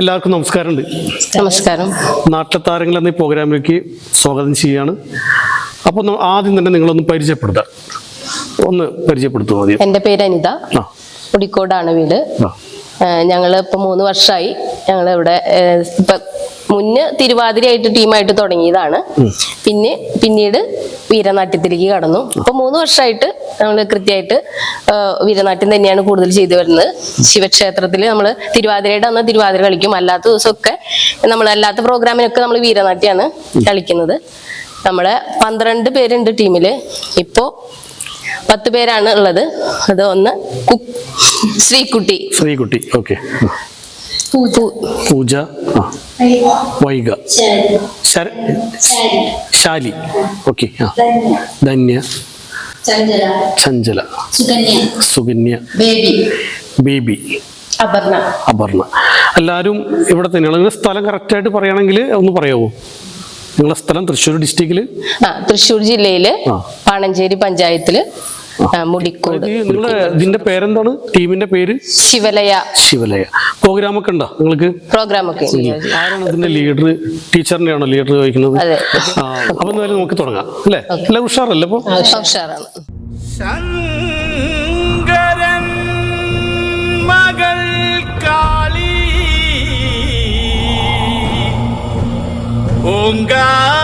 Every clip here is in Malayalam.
എല്ലാവർക്കും നമസ്കാരമുണ്ട്. നമസ്കാരം. നാട്ടിലെ താരങ്ങൾ എന്ന പ്രോഗ്രാമിലേക്ക് സ്വാഗതം ചെയ്യുകയാണ്. അപ്പോൾ ആദ്യം തന്നെ നിങ്ങളൊന്ന് പരിചയപ്പെടുത്താം. ഒന്ന് പരിചയപ്പെടുത്തുക ആദ്യം. എന്റെ പേര് അനിത. കുടിക്കോടാണ് വീട്. ഞങ്ങൾ ഇപ്പൊ മൂന്ന് വർഷമായി ഞങ്ങൾ ഇവിടെ ഇപ്പൊ മുന്ന് തിരുവാതിരയായിട്ട് ടീമായിട്ട് തുടങ്ങിയതാണ്. പിന്നെ പിന്നീട് വീരനാട്യത്തിലേക്ക് കടന്നു. ഇപ്പൊ മൂന്ന് വർഷമായിട്ട് നമ്മൾ കൃത്യമായിട്ട് വീരനാട്യം തന്നെയാണ് കൂടുതൽ ചെയ്തു വരുന്നത്. ശിവക്ഷേത്രത്തിൽ നമ്മൾ തിരുവാതിരയുടെ അന്ന് തിരുവാതിര കളിക്കും. അല്ലാത്ത ദിവസമൊക്കെ നമ്മൾ അല്ലാത്ത പ്രോഗ്രാമിനൊക്കെ നമ്മൾ വീരനാട്യമാണ് കളിക്കുന്നത്. നമ്മളെ പന്ത്രണ്ട് പേരുണ്ട് ടീമിൽ ഇപ്പോ പത്ത് പേരാണ് ഉള്ളത്. അത് ഒന്ന് ശ്രീകുട്ടി. ശ്രീകുട്ടി ഓക്കെ. പൂ- പൂജ ആ. വൈഗ. ശര ശാലി. ഓക്കെ ആ. ധന്യ. ചഞ്ചല. സുകന്യ. സുകന്യ. ബേബി. ബേബി. അപർണ. അപർണ. എല്ലാവരും ഇവിടെ തന്നെയാണ് നിങ്ങളുടെ സ്ഥലം കറക്റ്റായിട്ട് പറയുകയാണെങ്കിൽ ഒന്ന് പറയാമോ നിങ്ങളുടെ സ്ഥലം തൃശ്ശൂർ ഡിസ്ട്രിക്റ്റിൽ ആ തൃശ്ശൂർ ജില്ലയിൽ പാണഞ്ചേരി പഞ്ചായത്തിൽ മുടിക്കോട്. നിങ്ങളുടെ ഇതിന്റെ പേരെന്താണ്? ടീമിന്റെ പേര്? ശിവലയ. ശിവലയ. പ്രോഗ്രാം ഒക്കെ ഉണ്ടോ നിങ്ങൾക്ക്? പ്രോഗ്രാം ഒക്കെ ഉണ്ട്. ആരാണ് ഇതിന്റെ ലീഡർ ടീച്ചറിന്റെ ആണോ ലീഡർ വഹിക്കുന്നത് അപ്പൊ എന്തായാലും നമുക്ക് തുടങ്ങാം. അല്ലേ? അല്ല ഉഷാറല്ലേ അപ്പൊ? ഉഷാറാണ്. ശങ്കരൻ മകൾ കാളി. ഓങ്കാരൂപിണി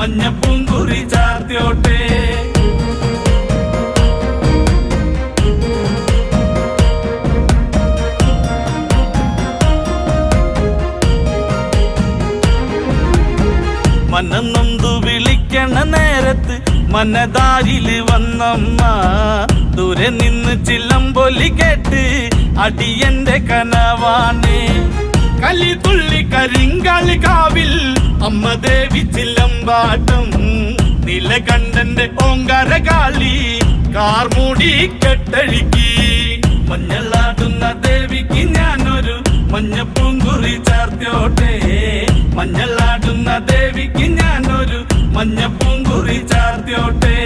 ഞാനൊരു മഞ്ഞപ്പൂങ്കുറി ചാർത്തിയോട്ടെ. മനന്നൊന്തു വിളിക്കണ നേരത്ത് മനതാരിൽ വന്നമ്മ. ദൂരെ നിന്ന് ചില്ലമ്പൊലി കേട്ട് അടിയന്റെ കനവാണ്. കലി തുള്ളി കരിങ്കളി കാവിൽ അമ്മ ദേവി ചില്ലമ്പാട്ടം നിലകണ്ഠന്റെ ഓങ്കാര കാളി കാർമൂടി കെട്ടഴുക്കി. മഞ്ഞളാടുന്ന ദേവിക്ക് ഞാനൊരു മഞ്ഞപ്പൂങ്കുറി ചാർത്തോട്ടെ മഞ്ഞളാടുന്ന ദേവിക്ക് ഞാനൊരു മഞ്ഞപ്പൂങ്കുറി ചാർത്തിയോട്ടെ.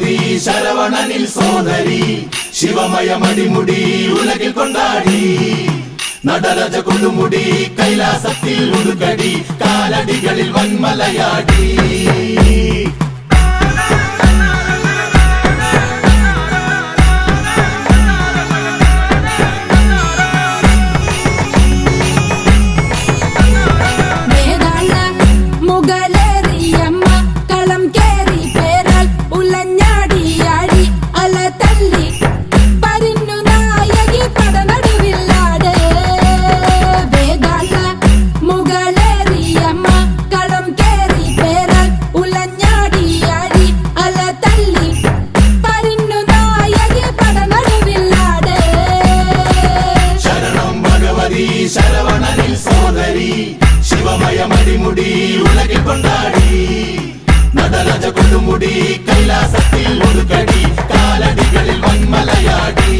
ഭഗവതി ശരവണനിൽ സോദരി ശിവമയമടിമുടി ഉലകിൽ കൊണ്ടാടി. നടരജ കൊണ്ടുമുടി കൈലാസത്തിൽ ഉടുകടി കാലടികളിൽ വന്മലയാടി വേദാള சரவணனின் சோதரி சிவமய மணிமுடி உலகில் கொண்டாடி. நடராஜ கொழுமுடி கைலாசத்தில் ஒதுக்கடி காலடிகளில் வன்மலையாடி.